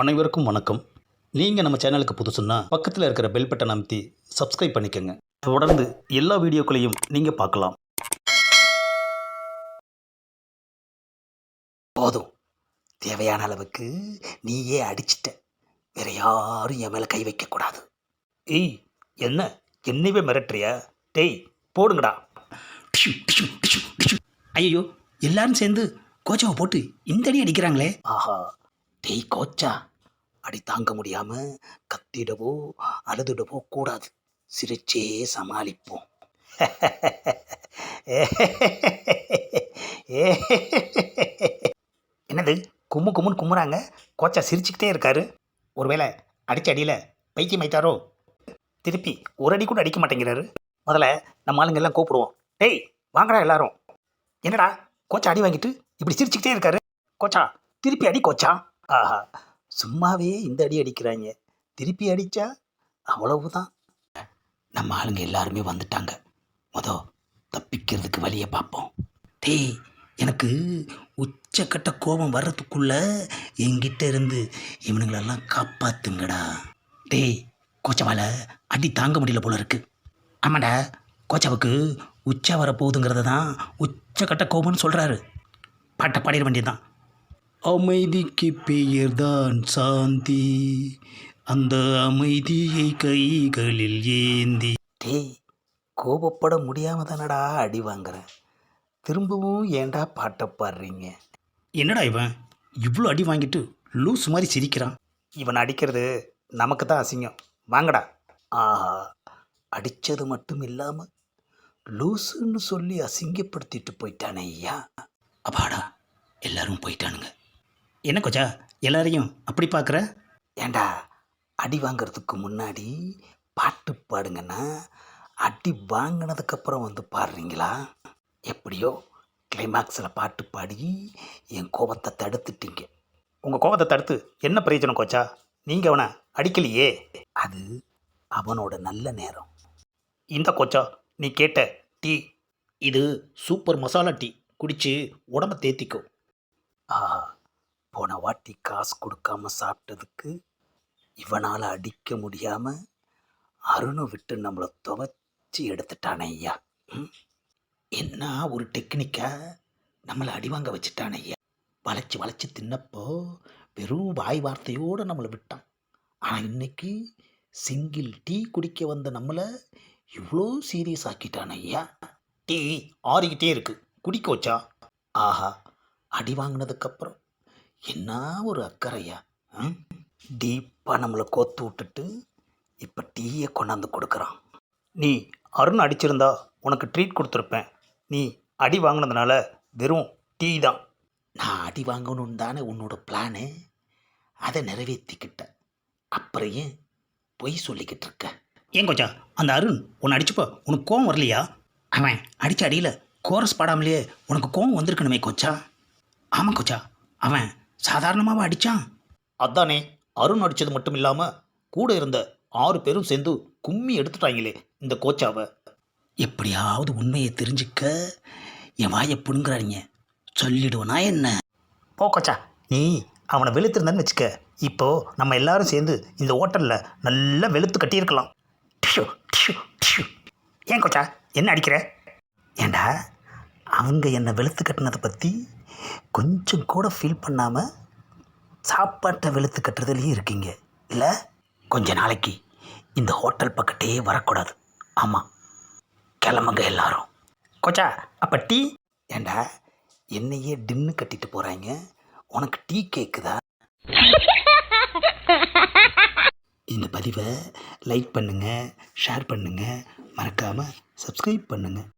அனைவருக்கும் வணக்கம். நீங்கள் நம்ம சேனலுக்கு புதுசுன்னா பக்கத்தில் இருக்கிற பெல் பட்டன் அமைத்தி சப்ஸ்கிரைப் பண்ணிக்கோங்க. தொடர்ந்து எல்லா வீடியோக்களையும் நீங்கள் பார்க்கலாம். போதும். தேவையான அளவுக்கு நீயே அடிச்சிட்ட. வேற யாரும் என் மேலே கை வைக்கக்கூடாது ஏய் என்ன? என்னைவே மிரட்டுறியா? டேய் போடுங்கடா. ஐயோ எல்லாரும் சேர்ந்து கோச்சாவை போட்டு இந்த அடி அடிக்கிறாங்களே. ஆஹா. டேய் கோச்சா அடி தாங்க முடியாம கத்திடவோ அழுதுடவோ கூடாது. சிரிச்சே சமாளிப்போம். என்னது கும்மு கும்முன்னு கும்முறாங்க? கோச்சா சிரிச்சுக்கிட்டே இருக்காரு. ஒருவேளை அடிச்ச அடியில் பைத்தியம் வைத்தாரோ திருப்பி ஒரு அடி கூட அடிக்க மாட்டேங்கிறாரு. முதல்ல நம்ம ஆளுங்க எல்லாம் கூப்பிடுவோம். டேய் வாங்கடா எல்லாரும். என்னடா கோச்சா அடி வாங்கிட்டு இப்படி சிரிச்சுக்கிட்டே இருக்காரு? கோச்சா திருப்பி அடி கோச்சா. ஆஹா சும்மாவே இந்த அடி அடிக்கிறாங்க திருப்பி அடிச்சா அவ்வளவுதான். நம்ம ஆளுங்க எல்லாருமே வந்துட்டாங்க. மொதல் தப்பிக்கிறதுக்கு வழியை பார்ப்போம் டேய் எனக்கு உச்சக்கட்ட கோபம் வர்றதுக்குள்ள என்கிட்ட இருந்து இவனுங்களெல்லாம் காப்பாத்துங்கடா. டேய் கோச்சவால அடி தாங்க முடியல போல இருக்கு. ஆமாடா கோச்சாவுக்கு உச்சா வரப்போகுதுங்கிறத தான் உச்சக்கட்ட கோபம்னு சொல்கிறாரு பாட்டை பாடிட வேண்டியதுதான். அமைதிக்கு பெயர்தான் சாந்தி. அந்த அமைதியை கைகளில் ஏந்தி. டேய் கோபப்பட முடியாம தானடா அடி வாங்குறேன் திரும்பவும் ஏன்டா பாட்டை பாடுறீங்க? என்னடா இவன்? இவ்வளோ அடி வாங்கிட்டு லூஸ் மாதிரி சிரிக்கிறான். இவன் அடிக்கிறது நமக்கு தான் அசிங்கம். வாங்கடா. ஆஹா அடித்தது மட்டும் இல்லாமல் லூசுன்னு சொல்லி அசிங்கப்படுத்திட்டு போயிட்டானே ஐயா. அப்பாடா எல்லாரும் போயிட்டானுங்க. என்ன கொச்சா? எல்லாரையும் அப்படி பார்க்குற? ஏண்டா அடி வாங்குறதுக்கு முன்னாடி பாட்டு பாடுங்கன்னா அடி வாங்கினதுக்கப்புறம் வந்து பாடுறீங்களா? எப்படியோ கிளைமாக்ஸில் பாட்டு பாடி என் கோபத்தை தடுத்துட்டீங்க. உங்கள் கோபத்தை தடுத்து என்ன பிரயோஜனம் கோச்சா? நீங்கள் அவனை அடிக்கலையே. அது அவனோட நல்ல நேரம். இந்த கோச்சா நீ கேட்ட டீ. இது சூப்பர் மசாலா டீ. குடிச்சு உடம்ப தேத்திக்கோ. ஆஹா. போன வாட்டி காசு கொடுக்காம சாப்பிட்டதுக்கு இவனால் அடிக்க முடியாமல் அருணை விட்டு நம்மளை துவச்சி எடுத்துட்டானே ஐயா. என்ன ஒரு டெக்னிக்காக நம்மளை அடிவாங்க வச்சுட்டானே ஐயா. வளைச்சி வளைச்சி தின்னப்போ வெறும் வாய் வார்த்தையோடு நம்மளை விட்டான். ஆனால் இன்னைக்கு சிங்கிள் டீ குடிக்க வந்த நம்மளை இவ்வளோ சீரியஸ் ஆக்கிட்டான் ஐயா. டீ ஆறிக்கிட்டே இருக்கு. குடிக்க வச்சா ஆஹா. அடி வாங்கினதுக்கப்புறம் என்ன ஒரு அக்கறையா டீப்பாக நம்மளை கோத்து விட்டுட்டு இப்போ டீயை கொண்டாந்து கொடுக்குறான். நீ அருண் அடிச்சிருந்தா உனக்கு ட்ரீட் கொடுத்துருப்பேன். நீ அடி வாங்கினதுனால வெறும் டீ தான். நான் அடி வாங்கணும்னு தானே உன்னோட பிளானு அதை நிறைவேற்றிக்கிட்ட அப்புறம் ஏன் பொய் சொல்லிக்கிட்டு இருக்க? ஏன் கொஞ்சம் அந்த அருண் உன்னை அடிச்சுப்போ உனக்கு கோவம் வரலையா? அவன் அடித்த அடியில் கோரஸ் பாடாமலேயே உனக்கு கோவம் வந்திருக்கணுமே கொச்சா? ஆமாம் கொச்சா அவன் சாதாரணமாக அடித்தான் அதானே அருண் அடித்தது மட்டும் இல்லாமல் கூட இருந்த ஆறு பேரும் சேர்ந்து கும்மி எடுத்துட்டாங்களே இந்த கோச்சாவை. எப்படியாவது உண்மையை தெரிஞ்சுக்க என் வாயை புடுங்குறாருங்க சொல்லிடுவனா என்ன? போ கோச்சா நீ அவனை வெளுத்திருந்தன்னு வச்சுக்க. இப்போ நம்ம எல்லாரும் சேர்ந்து இந்த ஹோட்டலில் நல்லா வெளுத்து கட்டியிருக்கலாம். டிஷ்யூ டிஷ்யூ டிஷ்யூ ஏன் கோச்சா என்ன அடிக்கிற? ஏண்டா அவங்க என்னை வெளுத்து கட்டினதை பற்றி கொஞ்சம் கூட ஃபீல் பண்ணாமல் சாப்பாட்டை வெளுத்து கட்டுறதுலேயும் இருக்கீங்க. இல்லை? கொஞ்ச நாளைக்கு இந்த ஹோட்டல் பக்கத்தே வரக்கூடாது. ஆமாம் கிளம்புங்க எல்லாரும். கோச்சா அப்போ டீ? ஏண்டா என்னையே டின்னு கட்டிட்டு போகிறாங்க உனக்கு டீ கேட்குதா இந்த பதிவை லைக் பண்ணுங்கள் ஷேர் பண்ணுங்கள் மறக்காமல் சப்ஸ்கிரைப் பண்ணுங்கள்